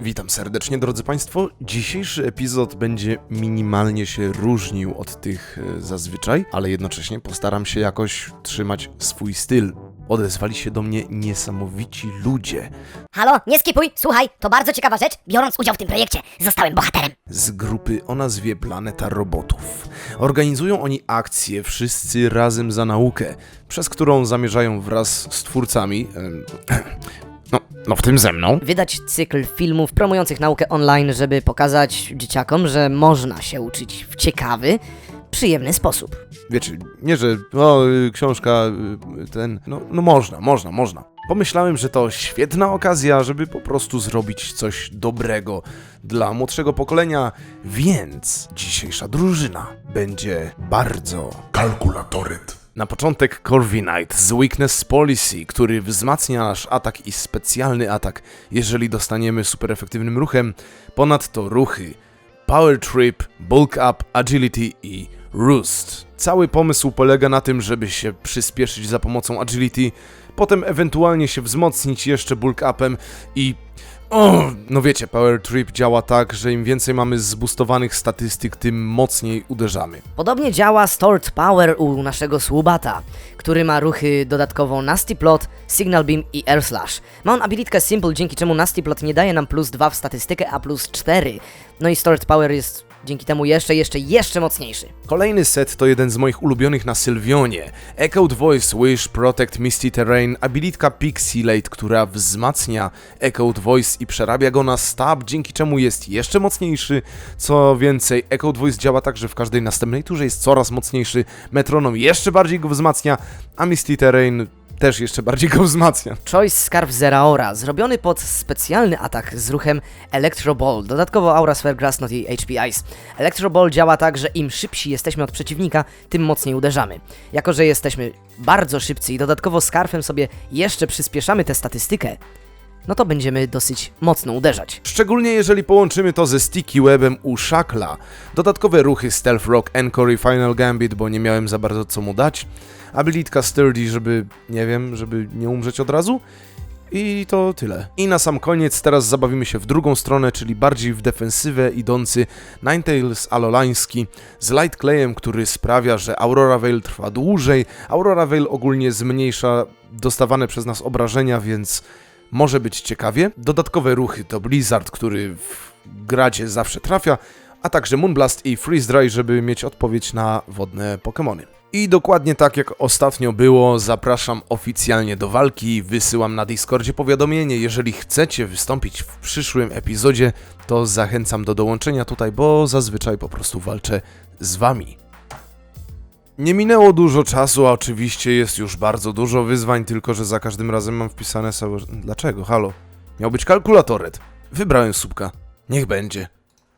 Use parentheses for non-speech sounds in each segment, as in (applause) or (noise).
Witam serdecznie, drodzy Państwo. Dzisiejszy epizod będzie minimalnie się różnił od tych e, zazwyczaj, ale jednocześnie postaram się jakoś trzymać swój styl. Odezwali się do mnie niesamowici ludzie Halo, nie skipuj, słuchaj, to bardzo ciekawa rzecz. Biorąc udział w tym projekcie, zostałem bohaterem. z grupy o nazwie Planeta Robotów. Organizują oni akcję Wszyscy Razem za Naukę, przez którą zamierzają wraz z twórcami, (clears throat) no, no w tym ze mną, wydać cykl filmów promujących naukę online, żeby pokazać dzieciakom, że można się uczyć w ciekawy, przyjemny sposób. wiecie, nie że o, y, książka, y, ten, no, no można, można, można. Pomyślałem, że to świetna okazja, żeby po prostu zrobić coś dobrego dla młodszego pokolenia, więc dzisiejsza drużyna będzie bardzo Kalkulatoryt. Na początek Corvinite z Weakness Policy, który wzmacnia nasz atak i specjalny atak, jeżeli dostaniemy super efektywnym ruchem. Ponadto ruchy Power Trip, Bulk Up, Agility i Roost. Cały pomysł polega na tym, żeby się przyspieszyć za pomocą Agility, potem ewentualnie się wzmocnić jeszcze Bulk Upem i no wiecie, Power Trip działa tak, że im więcej mamy zbustowanych statystyk, tym mocniej uderzamy. Podobnie działa Stored Power u naszego Słubata, który ma ruchy dodatkowo Nasty Plot, Signal Beam i Air Slash. Ma on abilitkę Simple, dzięki czemu Nasty Plot nie daje nam plus 2 w statystykę, a plus 4. No i Stored Power jest dzięki temu jeszcze, jeszcze, jeszcze mocniejszy. Kolejny set to jeden z moich ulubionych na Sylvionie. Echoed Voice, Wish, Protect, Misty Terrain, abilitka Pixilate, która wzmacnia Echoed Voice i przerabia go na stab, dzięki czemu jest jeszcze mocniejszy. Co więcej, Echoed Voice działa tak, że w każdej następnej turze jest coraz mocniejszy, Metronom jeszcze bardziej go wzmacnia, a Misty Terrain też jeszcze bardziej go wzmacnia. Choice Scarf Zeraora, zrobiony pod specjalny atak z ruchem Electro Ball, dodatkowo Aura Sphere Grass Knot i HP Ice. Electro Ball działa tak, że im szybsi jesteśmy od przeciwnika, tym mocniej uderzamy. Jako, że jesteśmy bardzo szybcy i dodatkowo Scarfem sobie jeszcze przyspieszamy tę statystykę, no to będziemy dosyć mocno uderzać. Szczególnie jeżeli połączymy to ze Sticky Webem u Shackla. Dodatkowe ruchy Stealth Rock, Encore i Final Gambit, bo nie miałem za bardzo co mu dać. Abilitka Sturdy, żeby, nie wiem, żeby nie umrzeć od razu. I to tyle. I na sam koniec teraz zabawimy się w drugą stronę, czyli bardziej w defensywę idący Ninetales Alolański z Light Clayem, który sprawia, że Aurora Veil trwa dłużej. Aurora Veil ogólnie zmniejsza dostawane przez nas obrażenia, więc może być ciekawie. Dodatkowe ruchy to Blizzard, który w gracie zawsze trafia, a także Moonblast i Freeze Dry, żeby mieć odpowiedź na wodne Pokémony. I dokładnie tak jak ostatnio było, zapraszam oficjalnie do walki, wysyłam na Discordzie powiadomienie, jeżeli chcecie wystąpić w przyszłym epizodzie, to zachęcam do dołączenia tutaj, bo zazwyczaj po prostu walczę z wami. Nie minęło dużo czasu, a oczywiście jest już bardzo dużo wyzwań, tylko że za każdym razem mam wpisane sobie... Dlaczego? Halo? Miał być kalkulatoret. Wybrałem słupka. Niech będzie.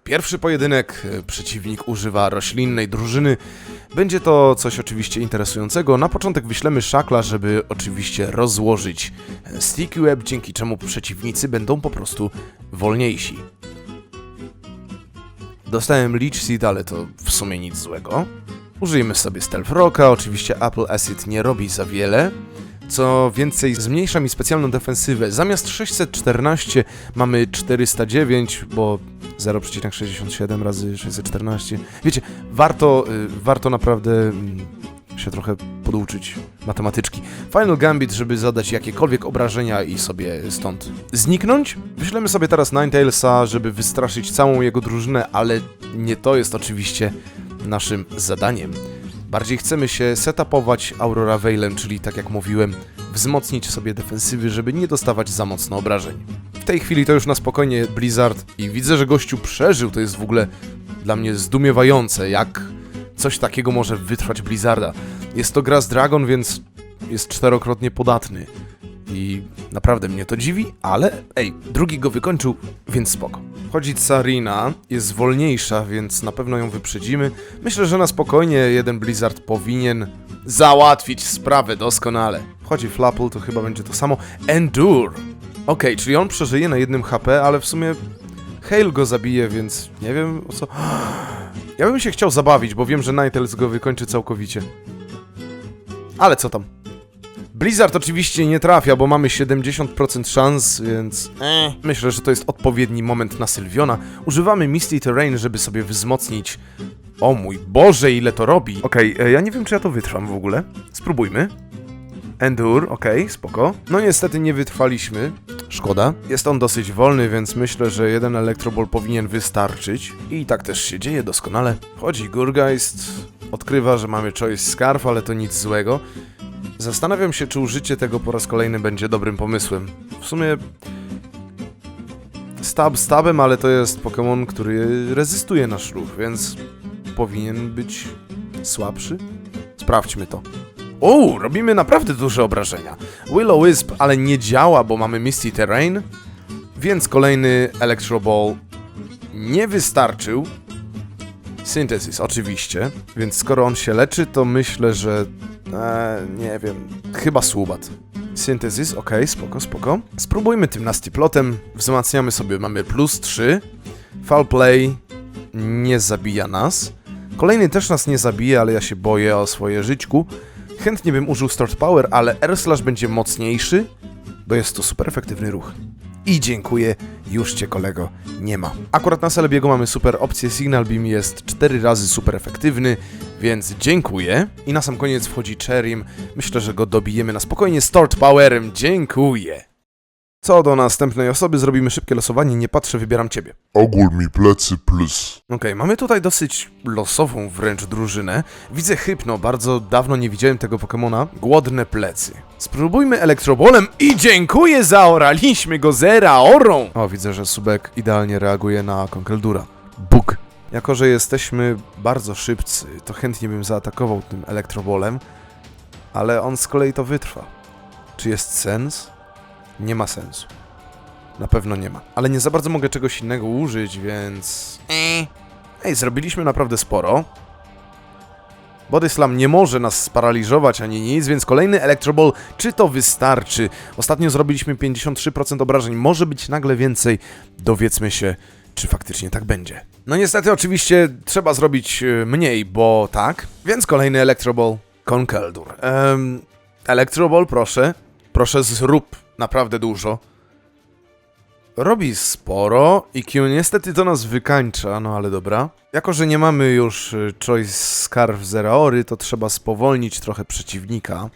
Pierwszy pojedynek, e, przeciwnik używa roślinnej drużyny. Będzie to coś oczywiście interesującego. Na początek wyślemy szakla, żeby oczywiście rozłożyć e, sticky web, dzięki czemu przeciwnicy będą po prostu wolniejsi. Dostałem Leech Seed, ale to w sumie nic złego. Użyjmy sobie Stealth Rocka, oczywiście Apple Acid nie robi za wiele. Co więcej, zmniejsza mi specjalną defensywę. Zamiast 614 mamy 409, bo 0,67 razy 614. Wiecie, warto, y, warto naprawdę mm, się trochę poduczyć matematyczki. Final Gambit, żeby zadać jakiekolwiek obrażenia i sobie stąd zniknąć. Wyślemy sobie teraz Ninetales,a żeby wystraszyć całą jego drużynę, ale nie to jest oczywiście naszym zadaniem. Bardziej chcemy się setupować Aurora Veilem, czyli tak jak mówiłem, wzmocnić sobie defensywy, żeby nie dostawać za mocno obrażeń. W tej chwili to już na spokojnie Blizzard i widzę, że gościu przeżył, to jest w ogóle dla mnie zdumiewające, jak coś takiego może wytrwać Blizzarda. Jest to gra z Dragon, więc jest czterokrotnie podatny. I naprawdę mnie to dziwi, ale ej, drugi go wykończył, więc spoko. Wchodzi Sarina, jest wolniejsza, więc na pewno ją wyprzedzimy. Myślę, że na spokojnie jeden Blizzard powinien załatwić sprawę doskonale. Wchodzi Flapple, to chyba będzie to samo. Endure! Okej, czyli on przeżyje na jednym HP, ale w sumie Hail go zabije, więc nie wiem o co... (gasps) Ja bym się chciał zabawić, bo wiem, że Ninetales go wykończy całkowicie. Ale co tam? Blizzard oczywiście nie trafia, bo mamy 70% szans, więc eh, myślę, że to jest odpowiedni moment na Sylwiona. Używamy Misty Terrain, żeby sobie wzmocnić... O mój Boże, ile to robi! Okej, e, ja nie wiem, czy ja to wytrwam w ogóle. Spróbujmy. Endure, okej, spoko. No niestety nie wytrwaliśmy. Szkoda. Jest on dosyć wolny, więc myślę, że jeden Electroball powinien wystarczyć. I tak też się dzieje doskonale. Wchodzi Gurgeist, odkrywa, że mamy Choice Scarf, ale to nic złego. Zastanawiam się, czy użycie tego po raz kolejny będzie dobrym pomysłem. W sumie... Stab stabem, ale to jest Pokémon, który rezystuje na szruch, więc powinien być słabszy. Sprawdźmy to. O, robimy naprawdę duże obrażenia. Willow Wisp, ale nie działa, bo mamy Misty Terrain, więc kolejny Electro Ball nie wystarczył. Synthesis, oczywiście, więc skoro on się leczy, to myślę, że... E, nie wiem, chyba Subat. Synthesis, ok, spoko, spoko. Spróbujmy tym Nasty Plotem, wzmacniamy sobie, mamy plus 3. Foul Play nie zabija nas. Kolejny też nas nie zabije, ale ja się boję o swoje żyćku. Chętnie bym użył Start Power, ale R-Slash będzie mocniejszy, bo jest to super efektywny ruch. I dziękuję, już cię kolego nie ma. Akurat na Celebiego mamy super opcję, Signal Beam jest 4 razy super efektywny, więc dziękuję. I na sam koniec wchodzi Cherim, myślę, że go dobijemy na spokojnie Start Powerem, dziękuję. Co do następnej osoby, zrobimy szybkie losowanie, nie patrzę, wybieram ciebie. Ogól mi plecy plus. Okej, mamy tutaj dosyć losową wręcz drużynę. Widzę Hypno, bardzo dawno nie widziałem tego Pokemona. Głodne plecy. Spróbujmy Elektrobolem i dziękuję, zaoraliśmy go zera orą! O, widzę, że Subek idealnie reaguje na Konkeldura. Bóg. Jako, że jesteśmy bardzo szybcy, to chętnie bym zaatakował tym Elektrobolem, ale on z kolei to wytrwa. Czy jest sens? Nie ma sensu. Na pewno nie ma. Ale nie za bardzo mogę czegoś innego użyć, więc... Eh. Ej, zrobiliśmy naprawdę sporo. Body Slam nie może nas sparaliżować ani nic, więc kolejny Electro Ball, czy to wystarczy? Ostatnio zrobiliśmy 53% obrażeń, może być nagle więcej. Dowiedzmy się, czy faktycznie tak będzie. No niestety oczywiście trzeba zrobić e, mniej, bo tak. Więc kolejny Electro Ball, Conkeldurr. Um, Electro Ball, proszę. Proszę zrób naprawdę dużo. Robi sporo i Q niestety to nas wykańcza, no ale dobra. Jako, że nie mamy już y, Choice Scarf Zeraory, to trzeba spowolnić trochę przeciwnika.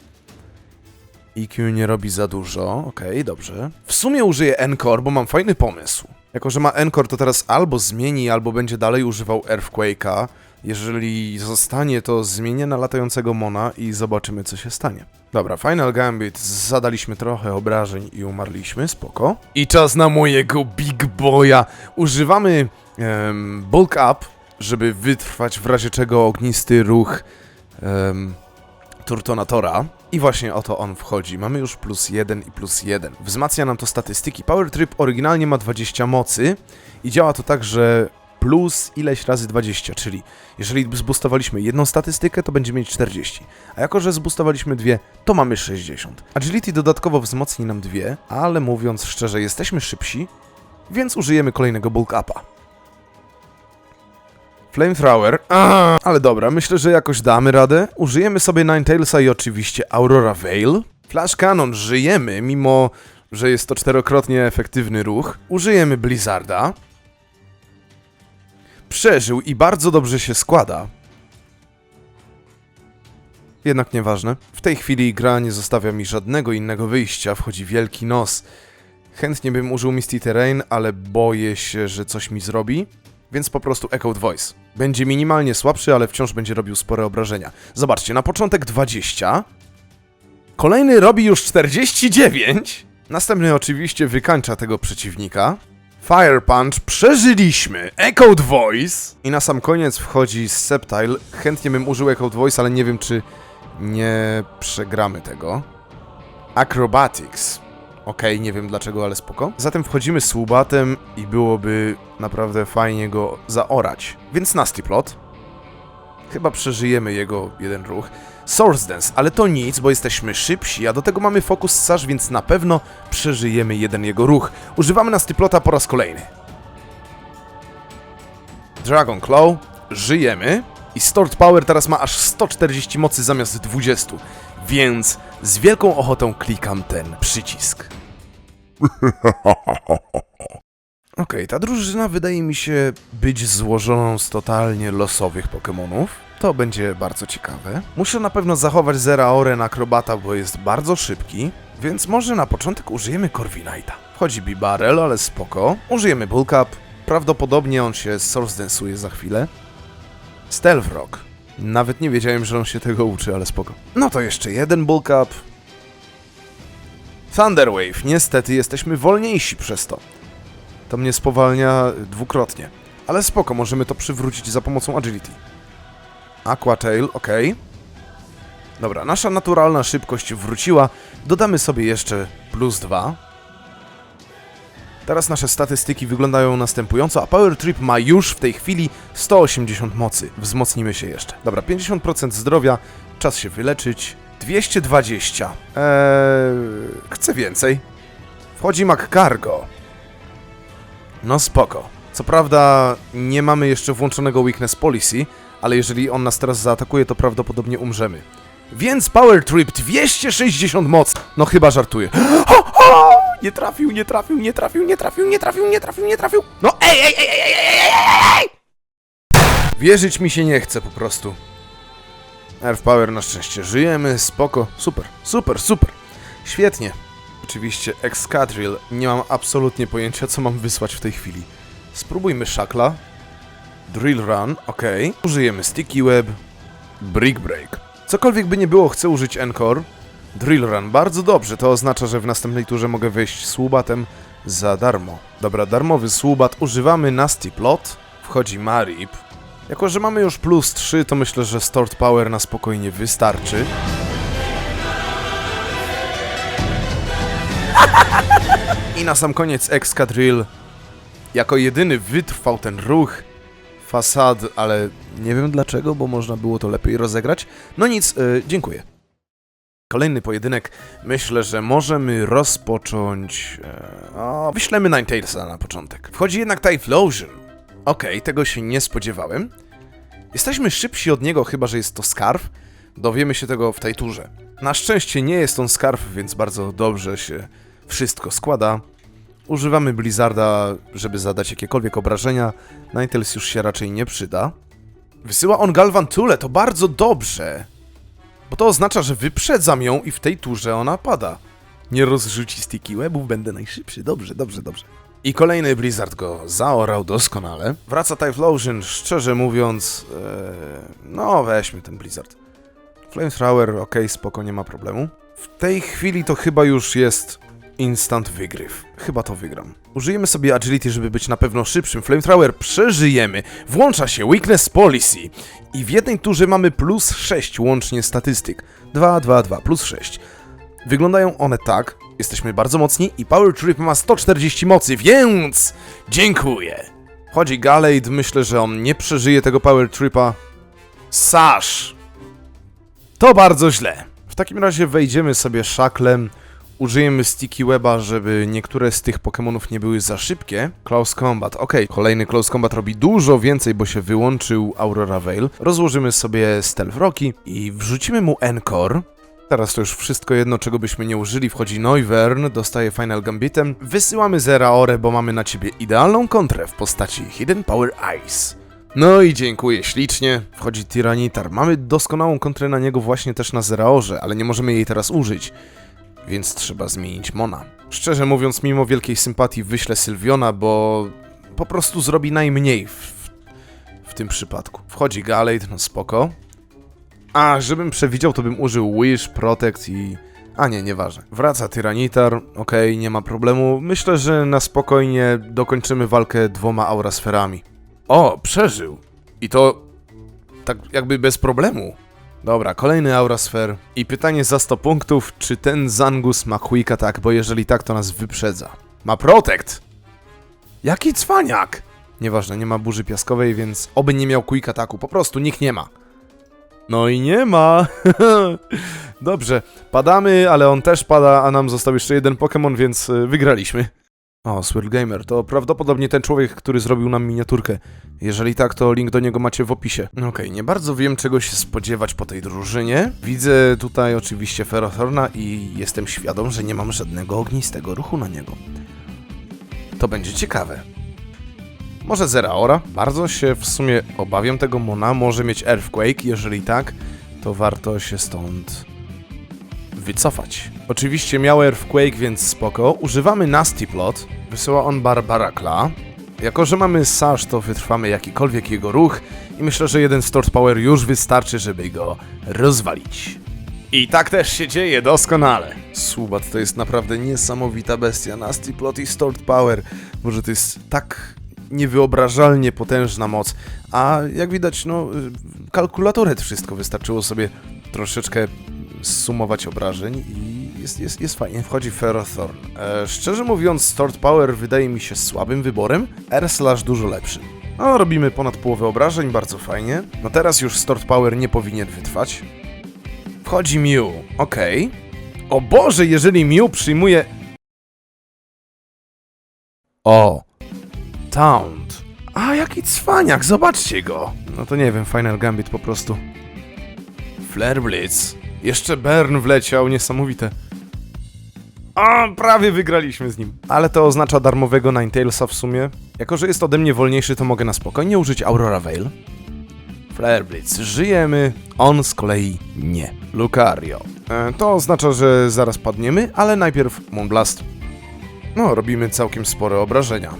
IQ nie robi za dużo, okej, dobrze. W sumie użyję Encore, bo mam fajny pomysł. Jako, że ma Encore, to teraz albo zmieni, albo będzie dalej używał Earthquake'a. Jeżeli zostanie, to zmienię na latającego Mona i zobaczymy, co się stanie. Dobra, Final Gambit, zadaliśmy trochę obrażeń i umarliśmy, spoko. I czas na mojego Big Boya. Używamy em, Bulk Up, żeby wytrwać w razie czego ognisty ruch Turtonatora. I właśnie o to on wchodzi. Mamy już plus 1 i plus 1. Wzmacnia nam to statystyki. Power Trip oryginalnie ma 20 mocy i działa to tak, że plus ileś razy 20, czyli jeżeli zboostowaliśmy jedną statystykę, to będziemy mieć 40. A jako, że zboostowaliśmy dwie, to mamy 60. Agility dodatkowo wzmocni nam dwie, ale mówiąc szczerze, jesteśmy szybsi, więc użyjemy kolejnego bulk upa. Flamethrower. Aaaa, ale dobra, myślę, że jakoś damy radę. Użyjemy sobie Ninetales i oczywiście Aurora Veil. Flash Cannon żyjemy, mimo że jest to czterokrotnie efektywny ruch. Użyjemy Blizzarda. Przeżył i bardzo dobrze się składa. Jednak nieważne. W tej chwili gra nie zostawia mi żadnego innego wyjścia, wchodzi wielki nos. Chętnie bym użył Misty Terrain, ale boję się, że coś mi zrobi, więc po prostu Echoed Voice. Będzie minimalnie słabszy, ale wciąż będzie robił spore obrażenia. Zobaczcie, na początek 20, kolejny robi już 49, następny oczywiście wykańcza tego przeciwnika. Fire Punch, przeżyliśmy! Echoed Voice! I na sam koniec wchodzi Sceptile. Chętnie bym użył Echoed Voice, ale nie wiem, czy nie przegramy tego. Acrobatics. Okej, nie wiem dlaczego, ale spoko. Zatem wchodzimy z Łubatem i byłoby naprawdę fajnie go zaorać. Więc Nasty Plot. Chyba przeżyjemy jego jeden ruch. Source Dance, ale to nic, bo jesteśmy szybsi, a do tego mamy Focus Sash, więc na pewno przeżyjemy jeden jego ruch. Używamy Nasty Plota po raz kolejny. Dragon Claw, żyjemy. I Stored Power teraz ma aż 140 mocy zamiast 20. Więc z wielką ochotą klikam ten przycisk. (laughs) Okej, ta drużyna wydaje mi się być złożoną z totalnie losowych Pokémonów. To będzie bardzo ciekawe. Muszę na pewno zachować Zeraore na Akrobata, bo jest bardzo szybki, więc może na początek użyjemy Corviknighta. Wchodzi Bibarel, ale spoko. Użyjemy Bullcap. Prawdopodobnie on się Source za chwilę. Stealth Rock. Nawet nie wiedziałem, że on się tego uczy, ale spoko. No to jeszcze jeden Bullcap. Thunderwave. Niestety jesteśmy wolniejsi przez to. To mnie spowalnia dwukrotnie. Ale spoko, możemy to przywrócić za pomocą agility. Aqua Tail, ok. Dobra, nasza naturalna szybkość wróciła. Dodamy sobie jeszcze plus 2. Teraz nasze statystyki wyglądają następująco, a Power Trip ma już w tej chwili 180 mocy. Wzmocnimy się jeszcze. Dobra, 50% zdrowia, czas się wyleczyć. 220. Eee, chcę więcej. Wchodzi McCargo. No spoko. Co prawda nie mamy jeszcze włączonego Weakness Policy, ale jeżeli on nas teraz zaatakuje, to prawdopodobnie umrzemy. Więc Power Trip 260 moc! No chyba żartuję. (gasps) Ho, ho! Nie trafił, nie trafił, nie trafił, nie trafił, nie trafił, nie trafił, nie trafił! No ej, ej, ej, ej, ej, ej, ej, ej! Wierzyć mi się nie chce po prostu. Earth Power na szczęście żyjemy, spoko, super, super, super. Świetnie. Oczywiście Excadrill, nie mam absolutnie pojęcia co mam wysłać w tej chwili. Spróbujmy szakla, Drill Run, ok. Użyjemy Sticky Web. Brick Break. Cokolwiek by nie było, chcę użyć Encore. Drill Run, bardzo dobrze, to oznacza, że w następnej turze mogę wejść słubatem za darmo. Dobra, darmowy słubat, używamy Nasty Plot. Wchodzi Marip. Jako, że mamy już plus 3, to myślę, że Stored Power na spokojnie wystarczy. (laughs) I na sam koniec Excadrill. Jako jedyny wytrwał ten ruch fasad, ale nie wiem dlaczego, bo można było to lepiej rozegrać. No nic, y, dziękuję. Kolejny pojedynek. Myślę, że możemy rozpocząć. E, o, wyślemy Ninetales na początek. Wchodzi jednak Typhlosion. Okej, tego się nie spodziewałem. Jesteśmy szybsi od niego, chyba że jest to Scarf. Dowiemy się tego w tej turze. Na szczęście nie jest on Scarf, więc bardzo dobrze się wszystko składa. Używamy Blizzarda, żeby zadać jakiekolwiek obrażenia. Ninetales już się raczej nie przyda. Wysyła on Galvan Tule, to bardzo dobrze. Bo to oznacza, że wyprzedzam ją i w tej turze ona pada. Nie rozrzuci sticky webów, będę najszybszy. Dobrze, dobrze, dobrze. I kolejny Blizzard go zaorał doskonale. Wraca Typhlosion, szczerze mówiąc... Ee, no, weźmy ten Blizzard. Flamethrower, ok, spoko, nie ma problemu. W tej chwili to chyba już jest instant wygryw. Chyba to wygram. Użyjemy sobie agility, żeby być na pewno szybszym. Flamethrower przeżyjemy. Włącza się weakness policy. I w jednej turze mamy plus 6 łącznie statystyk. 2, 2, 2, plus 6. Wyglądają one tak. Jesteśmy bardzo mocni i Power Trip ma 140 mocy, więc dziękuję. Chodzi Galade, myślę, że on nie przeżyje tego Power Tripa. Sash! To bardzo źle. W takim razie wejdziemy sobie szaklem, użyjemy Sticky Weba, żeby niektóre z tych Pokémonów nie były za szybkie. Close Combat, ok, kolejny Close Combat robi dużo więcej, bo się wyłączył Aurora Veil. Rozłożymy sobie Stealth Rocky i wrzucimy mu Encore. Teraz to już wszystko jedno, czego byśmy nie użyli. Wchodzi Noivern, dostaje Final Gambitem. Wysyłamy Zeraore, bo mamy na ciebie idealną kontrę w postaci Hidden Power Ice. No i dziękuję ślicznie. Wchodzi Tyranitar. Mamy doskonałą kontrę na niego właśnie też na Zeraorze, ale nie możemy jej teraz użyć. Więc trzeba zmienić Mona. Szczerze mówiąc, mimo wielkiej sympatii wyślę Sylwiona, bo po prostu zrobi najmniej w, w tym przypadku. Wchodzi Galate, no spoko. A, żebym przewidział, to bym użył Wish, Protect i... A nie, nieważne. Wraca Tyranitar, okej, nie ma problemu. Myślę, że na spokojnie dokończymy walkę dwoma aurasferami. O, przeżył. I to tak jakby bez problemu. Dobra, kolejny Aurasfer. I pytanie za 100 punktów, czy ten Zangus ma Quick Attack, bo jeżeli tak, to nas wyprzedza. Ma Protect! Jaki cwaniak! Nieważne, nie ma burzy piaskowej, więc oby nie miał Quick Attacku, po prostu nikt nie ma. No i nie ma. (laughs) Dobrze, padamy, ale on też pada, a nam został jeszcze jeden Pokémon, więc y, wygraliśmy. O, Swirl Gamer, to prawdopodobnie ten człowiek, który zrobił nam miniaturkę. Jeżeli tak, to link do niego macie w opisie. Okej, nie bardzo wiem, czego się spodziewać po tej drużynie. Widzę tutaj oczywiście Ferrothorna i jestem świadom, że nie mam żadnego ognistego ruchu na niego. To będzie ciekawe. Może Zeraora? Bardzo się w sumie obawiam tego Mona. Może mieć Earthquake. Jeżeli tak, to warto się stąd wycofać. Oczywiście miał Earthquake, więc spoko. Używamy Nasty Plot. Wysyła on Barbarakla. Jako, że mamy Sash, to wytrwamy jakikolwiek jego ruch i myślę, że jeden Stort Power już wystarczy, żeby go rozwalić. I tak też się dzieje doskonale. Subat to jest naprawdę niesamowita bestia. Nasty Plot i Stort Power. Może to jest tak niewyobrażalnie potężna moc. A jak widać, no, kalkulatorem wszystko wystarczyło sobie troszeczkę sumować obrażeń i jest, jest, jest fajnie. Wchodzi Ferrothorn. E, szczerze mówiąc, Stort Power wydaje mi się słabym wyborem, R slash dużo lepszym. No, robimy ponad połowę obrażeń, bardzo fajnie. No teraz już Stort Power nie powinien wytrwać. Wchodzi Mew, okej. O Boże, jeżeli Mew przyjmuje... O! Taunt. A, jaki cwaniak, zobaczcie go! No to nie wiem, Final Gambit po prostu. Flare Blitz. Jeszcze Bern wleciał, niesamowite. A, prawie wygraliśmy z nim. Ale to oznacza darmowego Ninetalesa w sumie. Jako, że jest ode mnie wolniejszy, to mogę na spokojnie użyć Aurora Veil. Flare Blitz, żyjemy, on z kolei nie. Lucario. E, to oznacza, że zaraz padniemy, ale najpierw Moonblast. No, robimy całkiem spore obrażenia.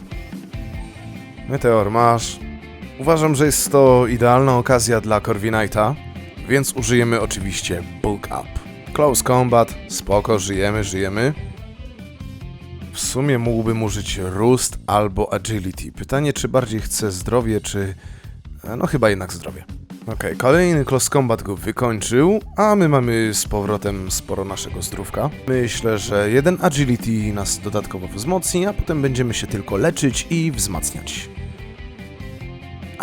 Meteor masz. Uważam, że jest to idealna okazja dla Corviknighta, więc użyjemy oczywiście Bulk Up. Close Combat, spoko, żyjemy, żyjemy. W sumie mógłbym użyć Roost albo Agility. Pytanie, czy bardziej chcę zdrowie, czy... e, No chyba jednak zdrowie. Okej, kolejny Close Combat go wykończył, a my mamy z powrotem sporo naszego zdrówka. Myślę, że jeden Agility nas dodatkowo wzmocni, a potem będziemy się tylko leczyć i wzmacniać.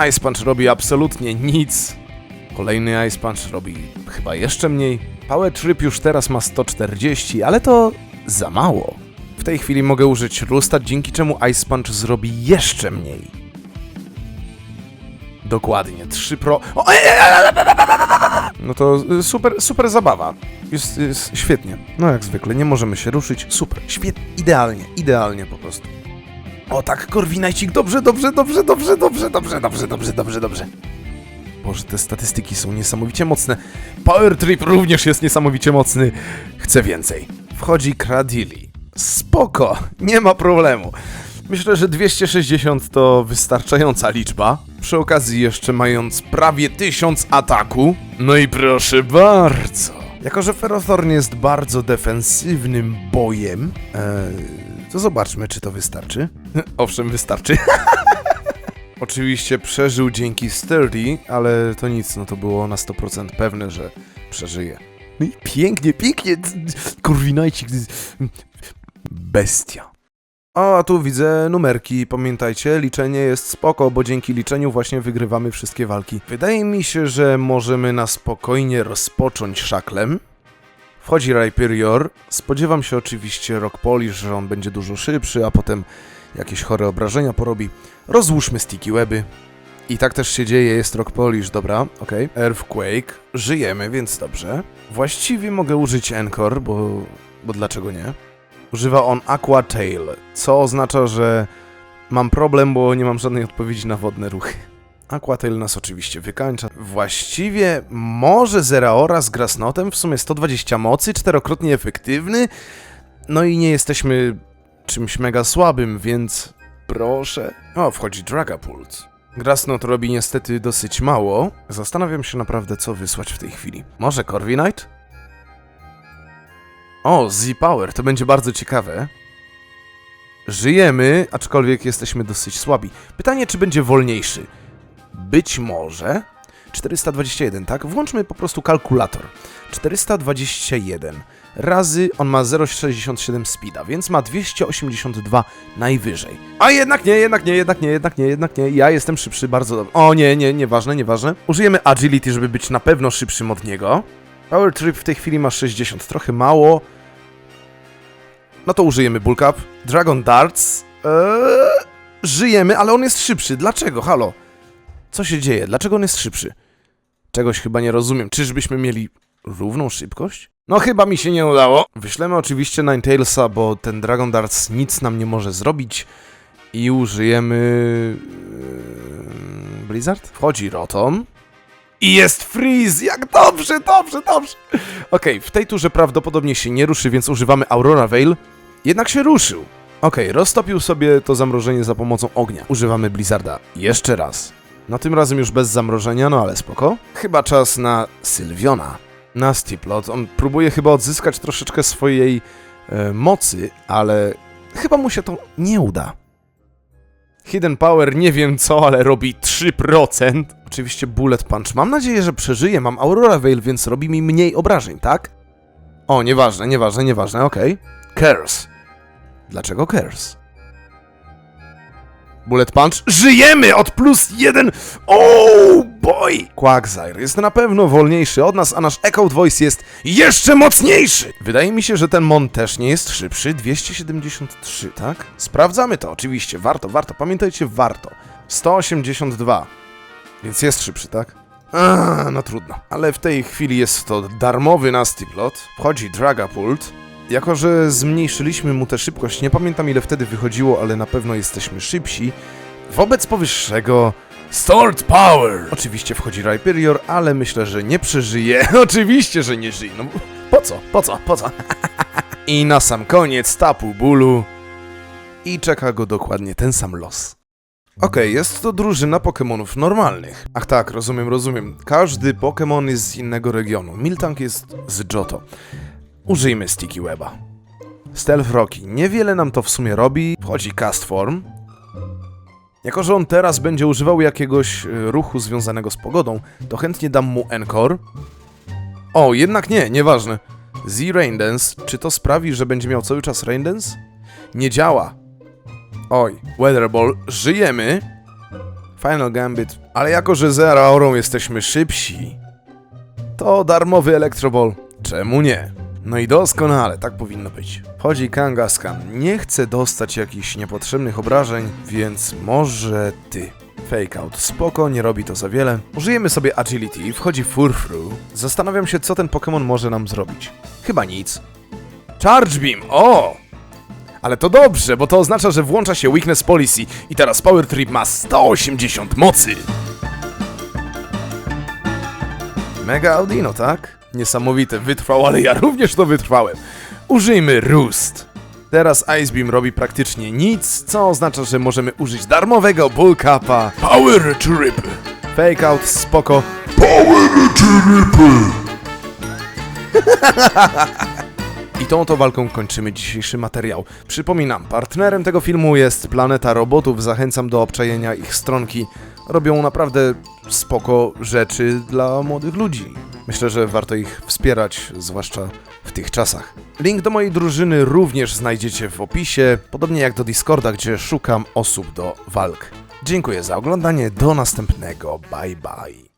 Ice Punch robi absolutnie nic. Kolejny Ice Punch robi chyba jeszcze mniej. Power Trip już teraz ma 140, ale to za mało. W tej chwili mogę użyć Rusta, dzięki czemu Ice Punch zrobi jeszcze mniej. Dokładnie, 3 pro... E, e, e, e, e, e, No to y, super, super zabawa. Jest, jest świetnie. No jak zwykle, nie możemy się ruszyć. Super, świetnie, idealnie, idealnie po prostu. O tak, Korwinajcik, dobrze, dobrze, dobrze, dobrze, dobrze, dobrze, dobrze, dobrze, dobrze, dobrze. Boże, te statystyki są niesamowicie mocne. Power Trip również jest niesamowicie mocny. Chcę więcej. Wchodzi Kradili. Spoko, nie ma problemu. Myślę, że 260 to wystarczająca liczba. Przy okazji jeszcze mając prawie 1000 ataku. No i proszę bardzo. Jako, że Ferrothorn jest bardzo defensywnym bojem, ee, to zobaczmy, czy to wystarczy. (laughs) Owszem, wystarczy. (laughs) Oczywiście przeżył dzięki Sturdy, ale to nic, no to było na 100% pewne, że przeżyje. No i pięknie, pięknie, kurwinajcik, bestia. O, a tu widzę numerki, pamiętajcie, liczenie jest spoko, bo dzięki liczeniu właśnie wygrywamy wszystkie walki. Wydaje mi się, że możemy na spokojnie rozpocząć szaklem. Wchodzi Rhyperior, spodziewam się oczywiście Rock Polish, że on będzie dużo szybszy, a potem jakieś chore obrażenia porobi. Rozłóżmy sticky weby. I tak też się dzieje, jest Rock Polish, dobra, okej. Earthquake, żyjemy, więc dobrze. Właściwie mogę użyć Encore, bo, bo dlaczego nie? Używa on Aqua Tail, co oznacza, że mam problem, bo nie mam żadnej odpowiedzi na wodne ruchy. Aqua Tail nas oczywiście wykańcza. Właściwie może Zeraora z Grasnotem, w sumie 120 mocy, czterokrotnie efektywny. No i nie jesteśmy czymś mega słabym, więc proszę. O, wchodzi Dragapult. Grasnot robi niestety dosyć mało. Zastanawiam się naprawdę, co wysłać w tej chwili. Może Corviknight? O, Z-Power, to będzie bardzo ciekawe. Żyjemy, aczkolwiek jesteśmy dosyć słabi. Pytanie, czy będzie wolniejszy? Być może. 421, tak? Włączmy po prostu kalkulator. 421 razy on ma 0,67 speeda, więc ma 282 najwyżej. A jednak nie, jednak nie, jednak nie, jednak nie, jednak nie. Ja jestem szybszy bardzo dobrze. O nie, nie, nieważne, nieważne. Użyjemy agility, żeby być na pewno szybszym od niego. Power Trip w tej chwili ma 60, trochę mało. No to użyjemy Bulk Up. Dragon Darts. Eee, żyjemy, ale on jest szybszy. Dlaczego? Halo? Co się dzieje? Dlaczego on jest szybszy? Czegoś chyba nie rozumiem. Czyżbyśmy mieli równą szybkość? No chyba mi się nie udało. Wyślemy oczywiście Ninetailsa, bo ten Dragon Darts nic nam nie może zrobić. I użyjemy... Yy, Blizzard? Wchodzi Rotom. I jest Freeze! Jak dobrze, dobrze, dobrze! Okej, w tej turze prawdopodobnie się nie ruszy, więc używamy Aurora Veil. Jednak się ruszył. Okej, roztopił sobie to zamrożenie za pomocą ognia. Używamy Blizzarda jeszcze raz. No tym razem już bez zamrożenia, no ale spoko. Chyba czas na Sylwiona. Na Stiplot. On próbuje chyba odzyskać troszeczkę swojej e, mocy, ale chyba mu się to nie uda. Hidden Power nie wiem co, ale robi 3%. Oczywiście Bullet Punch. Mam nadzieję, że przeżyję. Mam Aurora Veil, więc robi mi mniej obrażeń, tak? O, nieważne, nieważne, nieważne, okej. Curse. Dlaczego Curse? Bullet Punch. Żyjemy od plus jeden! Oh boy! Quagsire jest na pewno wolniejszy od nas, a nasz Echo Voice jest jeszcze mocniejszy! Wydaje mi się, że ten Mon też nie jest szybszy. 273, tak? Sprawdzamy to, oczywiście. Warto, warto. Pamiętajcie, warto. 182. Więc jest szybszy, tak? A, no trudno. Ale w tej chwili jest to darmowy Nasty Plot. Wchodzi Dragapult. Jako, że zmniejszyliśmy mu tę szybkość, nie pamiętam ile wtedy wychodziło, ale na pewno jesteśmy szybsi. Wobec powyższego... Stored Power! Oczywiście wchodzi Rhyperior, ale myślę, że nie przeżyje. (laughs) Oczywiście, że nie żyje. No po co? Po co? Po co? (laughs) I na sam koniec Tapu Bulu. I czeka go dokładnie ten sam los. Okej, jest to drużyna Pokémonów normalnych. Ach tak, rozumiem, rozumiem. Każdy Pokémon jest z innego regionu. Miltank jest z Johto. Użyjmy Sticky Weba. Stealth Rocky. Niewiele nam to w sumie robi. Wchodzi Cast Form. Jako, że on teraz będzie używał jakiegoś y, ruchu związanego z pogodą, to chętnie dam mu Encore. O, jednak nie, nieważne. Z Rain Dance. Czy to sprawi, że będzie miał cały czas Rain Dance? Nie działa. Oj, Weather Ball, żyjemy. Final Gambit, ale jako, że z Aurą jesteśmy szybsi, to darmowy Electro Ball. Czemu nie? No i doskonale, tak powinno być. Wchodzi Kangaskhan, nie chce dostać jakichś niepotrzebnych obrażeń, więc może ty. Fake out, spoko, nie robi to za wiele. Użyjemy sobie Agility, wchodzi Furfru. Zastanawiam się, co ten Pokémon może nam zrobić. Chyba nic. Charge Beam, o! Ale to dobrze, bo to oznacza, że włącza się Weakness Policy i teraz Power Trip ma 180 mocy. Mega Audino, tak? Niesamowite, wytrwał, ale ja również to wytrwałem. Użyjmy Roost. Teraz Ice Beam robi praktycznie nic, co oznacza, że możemy użyć darmowego Bull Cupa. Power Trip. Fake out, spoko. (laughs) I tą to walką kończymy dzisiejszy materiał. Przypominam, partnerem tego filmu jest Planeta Robotów. Zachęcam do obczajenia ich stronki. Robią naprawdę spoko rzeczy dla młodych ludzi. Myślę, że warto ich wspierać, zwłaszcza w tych czasach. Link do mojej drużyny również znajdziecie w opisie, podobnie jak do Discorda, gdzie szukam osób do walk. Dziękuję za oglądanie, do następnego, bye bye.